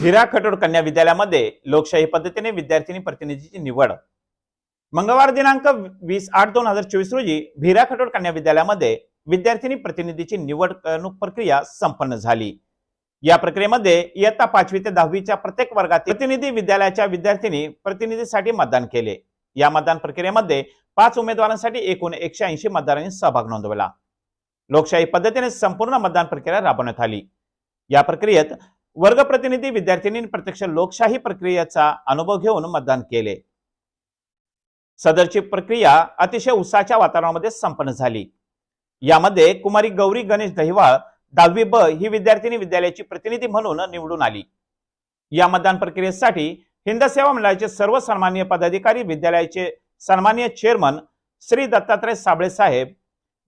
हिरा खटोड कन्या विद्यालयामध्ये लोकशाही पद्धतीने विद्यार्थिनी प्रतिनिधीची निवड. मंगळवार दिनांक वीस आठ दोन हजार चोवीस रोजी भिरा खटोड कन्या विद्यालयामध्ये विद्यार्थिनी प्रतिनिधीची निवडणूक प्रक्रिया संपन्न झाली. या प्रक्रियेमध्ये इयत्ता पाचवी ते दहावीच्या प्रत्येक वर्गातील प्रतिनिधी विद्यालयाच्या विद्यार्थिनी प्रतिनिधीसाठी मतदान केले. या मतदान प्रक्रियेमध्ये पाच उमेदवारांसाठी एकूण एकशे ऐंशी मतदारांनी सहभाग नोंदवला. लोकशाही पद्धतीने संपूर्ण मतदान प्रक्रिया राबवण्यात आली. या प्रक्रियेत वर्ग प्रतिनिधी विद्यार्थिनी प्रत्यक्ष लोकशाही प्रक्रियेचा अनुभव घेऊन मतदान केले. सदरची प्रक्रिया अतिशय उत्साहाच्या वातावरणामध्ये संपन्न झाली. यामध्ये कुमारी गौरी गणेश दहिवाळ दहावी ब ही विद्यार्थिनी विद्यालयाची प्रतिनिधी म्हणून निवडून आली. या मतदान प्रक्रियेसाठी हिंद सेवा मंडळाचे सर्व सन्मान्य पदाधिकारी विद्यालयाचे सन्मान्य चेअरमन श्री दत्तात्रय साबळे साहेब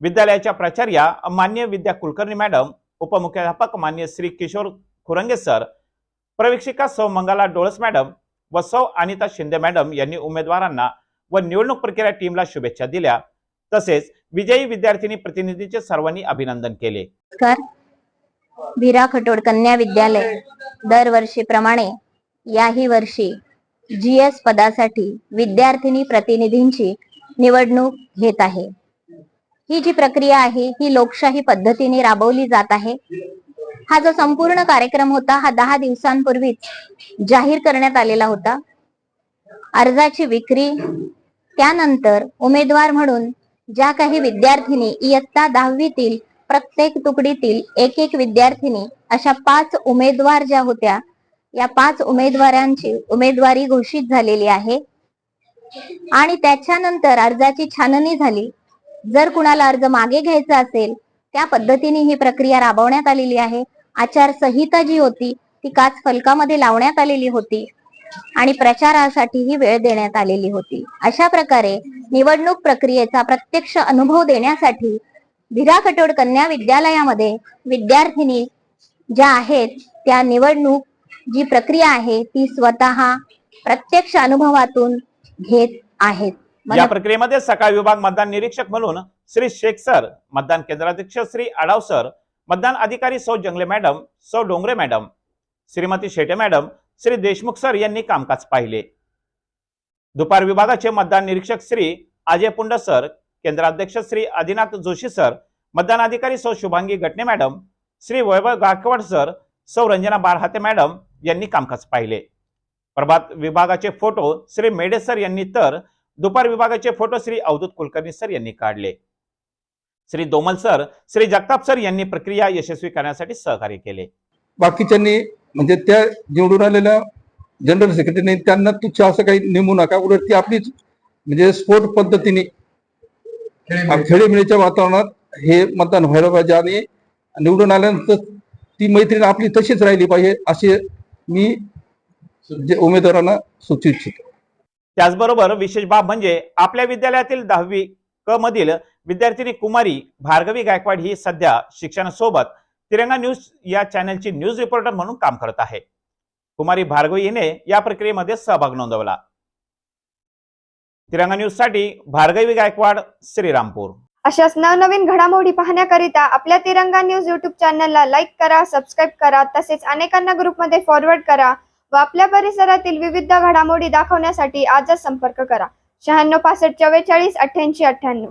विद्यालयाच्या प्राचार्या मान्य विद्या कुलकर्णी मॅडम उपमुख्याध्यापक मान्य श्री किशोर खुरंगे सर प्रवेशिका सौ मंगला डोळस मॅडम व सौ अनिता शिंदे मॅडम यांनी उमेदवारांना व निवडणूक प्रक्रिया टीमला शुभेच्छा दिल्या. तसेच विजयी विद्यार्थिनी प्रतिनिधीचे सर्वांनी अभिनंदन केले. खटोड कन्या विद्यालय. दरवर्षीप्रमाणे याही वर्षी जी एस पदासाठी विद्यार्थिनी प्रतिनिधींची निवडणूक घेत आहे. ही जी प्रक्रिया आहे ही लोकशाही पद्धतीने राबवली जात आहे. हा जो संपूर्ण कार्यक्रम होता हा दहा दिवसांपूर्वीच जाहीर करण्यात आलेला होता. अर्जाची विक्री त्यानंतर उमेदवार म्हणून ज्या काही विद्यार्थिनी इयत्ता दहावीतील प्रत्येक तुकडीतील एक एक विद्यार्थिनी अशा पाच उमेदवार ज्या होत्या या पाच उमेदवारांची उमेदवारी घोषित झालेली आहे. आणि त्याच्यानंतर अर्जाची छाननी झाली. जर कुणाला अर्ज मागे घ्यायचा असेल त्या पद्धतीने ही प्रक्रिया राबवण्यात आलेली आहे. आचारसंहिता जी होती ती काच फलकामध्ये लावण्यात आलेली होती आणि प्रचारासाठी ही वेळ देण्यात आलेली होती. अशा प्रकारे निवडणूक प्रक्रियेचा प्रत्यक्ष अनुभव देण्यासाठी भिरा कटोड कन्या विद्यालयामध्ये विद्यार्थिनी ज्या आहेत त्या निवडणूक जी प्रक्रिया आहे ती स्वतः प्रत्यक्ष अनुभवातून घेत आहेत. या प्रक्रियेमध्ये सकाळ विभाग मतदान निरीक्षक म्हणून श्री शेख सर मतदान केंद्राध्यक्ष श्री आडाव सर मतदान अधिकारी सौ जंगले मॅडम सौ Dongre madam Shrimati Shete madam Shri Deshmukh sir यांनी कामकाज पाहिले. दुपार विभागाचे मतदान निरीक्षक श्री अजय पुंड सर केंद्राध्यक्ष श्री आदिनाथ जोशी सर मतदान अधिकारी सौ शुभांगी गटणे मॅडम श्री वैभव गायकवाड सर सौ रंजना बारहाते मॅडम यांनी कामकाज पाहिले. प्रभात विभागाचे फोटो श्री मेडे सर यांनी तर दुपार विभागाचे फोटो श्री अवधूत कुलकर्णी सर यांनी काढले. श्री दोमल सर श्री जगताप सर यांनी प्रक्रिया यशस्वी करण्यासाठी सहकार्य केले. बाकीच्यांनी म्हणजे त्या निवडून आलेल्या जनरल सेक्रेटरीने त्यांना तुच्छ असं काही नेमू नका. उलट ती आपलीच म्हणजे स्पोर्ट पद्धतीने खेळीमेळीच्या वातावरणात हे मतदान व्हायला पाहिजे आणि निवडून आल्यानंतर ती मैत्रीण आपली तशीच राहिली पाहिजे असे मी उमेदवारांना सुचू इच्छितो त्याचबरोबर विशेष बाब म्हणजे आपल्या विद्यालयातील दहावी क मधील विद्यार्थिनी कुमारी भार्गवी गायकवाड ही सध्या शिक्षणासोबत तिरंगा न्यूज या चॅनलची न्यूज रिपोर्टर म्हणून काम करत आहे. कुमारी भार्गवी हिने या प्रक्रियेमध्ये सहभाग नोंदवला. तिरंगा न्यूजसाठी भार्गवी गायकवाड श्रीरामपूर. अशाच नवनवीन घडामोडी पाहण्याकरिता आपल्या तिरंगा न्यूज युट्यूब चॅनलला लाईक करा सबस्क्राईब करा तसेच अनेकांना ग्रुपमध्ये फॉरवर्ड करा व आपल्या परिसरातील विविध घडामोडी दाखवण्यासाठी आजच संपर्क करा. शहाण्णव पासष्ट चव्वेचाळीस अठ्ठ्याऐंशी अठ्ठ्याण्णव.